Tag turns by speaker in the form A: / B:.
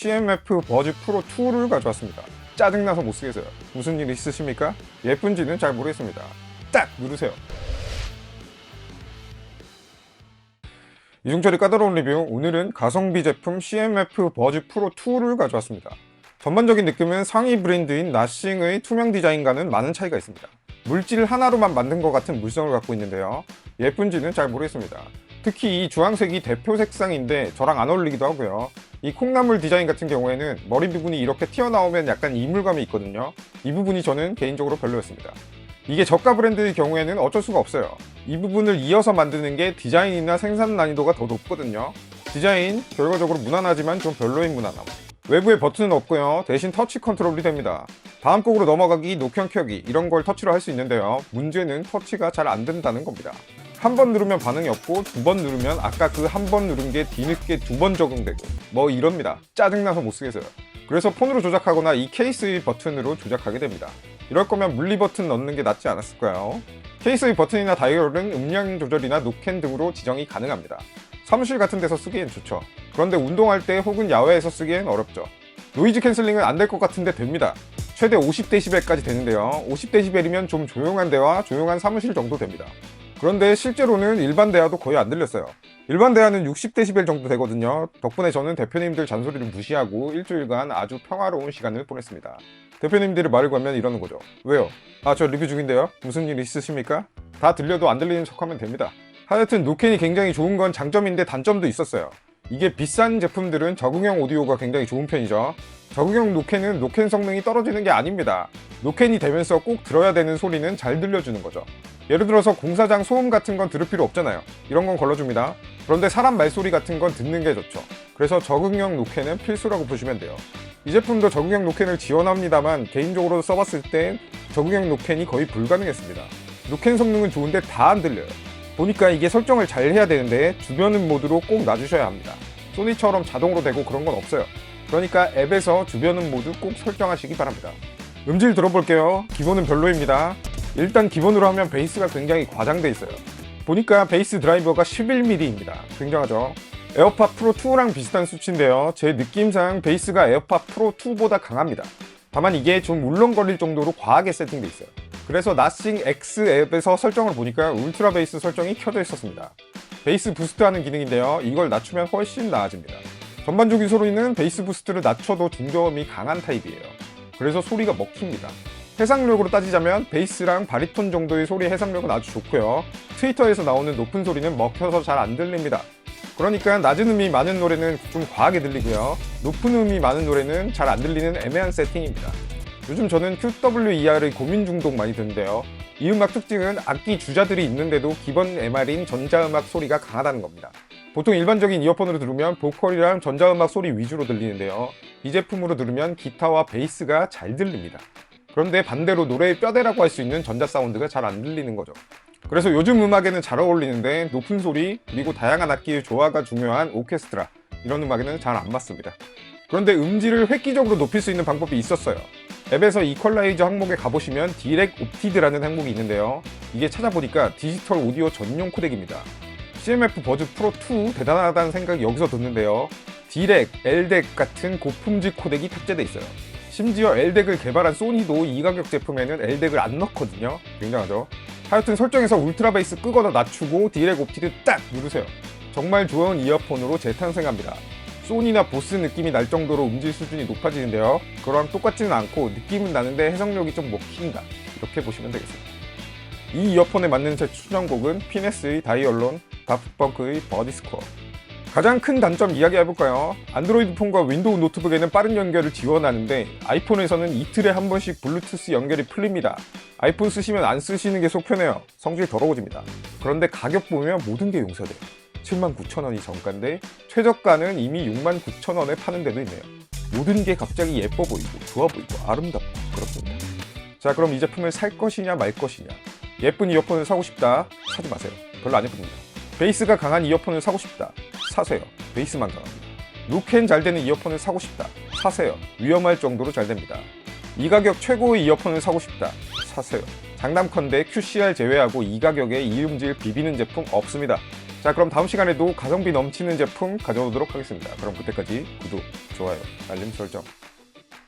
A: CMF 버즈 프로 2를 가져왔습니다. 짜증나서 못 쓰겠어요. 무슨 일 있으십니까? 예쁜지는 잘 모르겠습니다. 딱 누르세요. 이중철이 까다로운 리뷰 오늘은 가성비 제품 CMF 버즈 프로 2를 가져왔습니다. 전반적인 느낌은 상위 브랜드인 나싱의 투명 디자인과는 많은 차이가 있습니다. 물질 하나로만 만든 것 같은 물성을 갖고 있는데요. 예쁜지는 잘 모르겠습니다. 특히 이 주황색이 대표 색상인데 저랑 안 어울리기도 하고요. 이 콩나물 디자인 같은 경우에는 머리 부분이 이렇게 튀어나오면 약간 이물감이 있거든요. 이 부분이 저는 개인적으로 별로였습니다. 이게 저가 브랜드의 경우에는 어쩔 수가 없어요. 이 부분을 이어서 만드는 게 디자인이나 생산 난이도가 더 높거든요. 디자인 결과적으로 무난하지만 좀 별로인 무난함. 외부에 버튼은 없고요. 대신 터치 컨트롤이 됩니다. 다음 곡으로 넘어가기, 녹형 켜기 이런 걸 터치로 할 수 있는데요. 문제는 터치가 잘 안 된다는 겁니다. 한 번 누르면 반응이 없고 두 번 누르면 아까 그 한 번 누른 게 뒤늦게 두 번 적용되고 뭐 이럽니다. 짜증나서 못 쓰겠어요. 그래서 폰으로 조작하거나 이 케이스의 버튼으로 조작하게 됩니다. 이럴 거면 물리 버튼 넣는 게 낫지 않았을까요? 케이스의 버튼이나 다이얼은 음량 조절이나 노캔 등으로 지정이 가능합니다. 사무실 같은 데서 쓰기엔 좋죠. 그런데 운동할 때 혹은 야외에서 쓰기엔 어렵죠. 노이즈 캔슬링은 안 될 것 같은데 됩니다. 최대 50dB까지 되는데요. 50dB이면 좀 조용한 데와 조용한 사무실 정도 됩니다. 그런데 실제로는 일반 대화도 거의 안 들렸어요. 일반 대화는 60dB 정도 되거든요. 덕분에 저는 대표님들 잔소리를 무시하고 일주일간 아주 평화로운 시간을 보냈습니다. 대표님들이 말을 걸면 이러는 거죠. 왜요? 아, 저 리뷰 중인데요. 무슨 일 있으십니까? 다 들려도 안 들리는 척 하면 됩니다. 하여튼 노캔이 굉장히 좋은 건 장점인데 단점도 있었어요. 이게 비싼 제품들은 적응형 오디오가 굉장히 좋은 편이죠. 적응형 노캔은 노캔 성능이 떨어지는 게 아닙니다. 노캔이 되면서 꼭 들어야 되는 소리는 잘 들려주는 거죠. 예를 들어서 공사장 소음 같은 건 들을 필요 없잖아요. 이런 건 걸러줍니다. 그런데 사람 말소리 같은 건 듣는 게 좋죠. 그래서 적응형 노캔은 필수라고 보시면 돼요. 이 제품도 적응형 노캔을 지원합니다만 개인적으로 써봤을 땐 적응형 노캔이 거의 불가능했습니다. 노캔 성능은 좋은데 다 안 들려요. 보니까 이게 설정을 잘 해야 되는데 주변음 모드로 꼭 놔주셔야 합니다. 소니처럼 자동으로 되고 그런 건 없어요. 그러니까 앱에서 주변음 모드 꼭 설정하시기 바랍니다. 음질 들어볼게요. 기본은 별로입니다. 일단 기본으로 하면 베이스가 굉장히 과장돼 있어요. 보니까 베이스 드라이버가 11mm입니다. 굉장하죠? 에어팟 프로 2랑 비슷한 수치인데요. 제 느낌상 베이스가 에어팟 프로 2보다 강합니다. 다만 이게 좀 울렁거릴 정도로 과하게 세팅돼 있어요. 그래서 나싱 X 앱에서 설정을 보니까 울트라 베이스 설정이 켜져 있었습니다. 베이스 부스트하는 기능인데요. 이걸 낮추면 훨씬 나아집니다. 전반적인 소리는 베이스 부스트를 낮춰도 중저음이 강한 타입이에요. 그래서 소리가 먹힙니다. 해상력으로 따지자면 베이스랑 바리톤 정도의 소리 해상력은 아주 좋고요. 트위터에서 나오는 높은 소리는 먹혀서 잘 안 들립니다. 그러니까 낮은 음이 많은 노래는 좀 과하게 들리고요. 높은 음이 많은 노래는 잘 안 들리는 애매한 세팅입니다. 요즘 저는 QWER의 고민 중독 많이 듣는데요. 이 음악 특징은 악기 주자들이 있는데도 기본 MR인 전자음악 소리가 강하다는 겁니다. 보통 일반적인 이어폰으로 들으면 보컬이랑 전자음악 소리 위주로 들리는데요. 이 제품으로 들으면 기타와 베이스가 잘 들립니다. 그런데 반대로 노래의 뼈대라고 할 수 있는 전자 사운드가 잘 안 들리는 거죠. 그래서 요즘 음악에는 잘 어울리는데 높은 소리 그리고 다양한 악기의 조화가 중요한 오케스트라 이런 음악에는 잘 안 맞습니다. 그런데 음질을 획기적으로 높일 수 있는 방법이 있었어요. 앱에서 이퀄라이저 항목에 가보시면 디렉 옵티드라는 항목이 있는데요. 이게 찾아보니까 디지털 오디오 전용 코덱입니다. CMF 버즈 프로 2 대단하다는 생각이 여기서 듣는데요. 디렉, 엘덱 같은 고품질 코덱이 탑재돼 있어요. 심지어 엘덱을 개발한 소니도 이 가격 제품에는 엘덱을 안 넣거든요. 굉장하죠? 하여튼 설정에서 울트라 베이스 끄거나 낮추고 디렉 옵티드 딱 누르세요. 정말 좋은 이어폰으로 재탄생합니다. 소니나 보스 느낌이 날 정도로 음질 수준이 높아지는데요. 그거랑 똑같지는 않고 느낌은 나는데 해석력이 좀 먹힌다. 이렇게 보시면 되겠습니다. 이 이어폰에 맞는 제 추천곡은 피네스의 다이얼론, 다프펑크의 버디스코어. 가장 큰 단점 이야기해볼까요? 안드로이드 폰과 윈도우 노트북에는 빠른 연결을 지원하는데 아이폰에서는 이틀에 한 번씩 블루투스 연결이 풀립니다. 아이폰 쓰시면 안 쓰시는 게 속 편해요. 성질 더러워집니다. 그런데 가격 보면 모든 게 용서돼요. 79,000원이 정가인데 최저가는 이미 69,000원에 파는 데도 있네요. 모든 게 갑자기 예뻐 보이고 좋아 보이고 아름답고 그렇습니다. 자 그럼 이 제품을 살 것이냐 말 것이냐 예쁜 이어폰을 사고 싶다 사지 마세요. 별로 안 예쁩니다. 베이스가 강한 이어폰을 사고 싶다 사세요. 베이스만 강합니다. 노캔 잘 되는 이어폰을 사고 싶다 사세요. 위험할 정도로 잘 됩니다. 이 가격 최고의 이어폰을 사고 싶다 사세요. 장담컨대 QCR 제외하고 이 가격에 이 음질 비비는 제품 없습니다. 자 자, 그럼 다음 시간에도 가성비 넘치는 제품 가져오도록 하겠습니다. 그럼 그때까지 구독, 좋아요, 알림 설정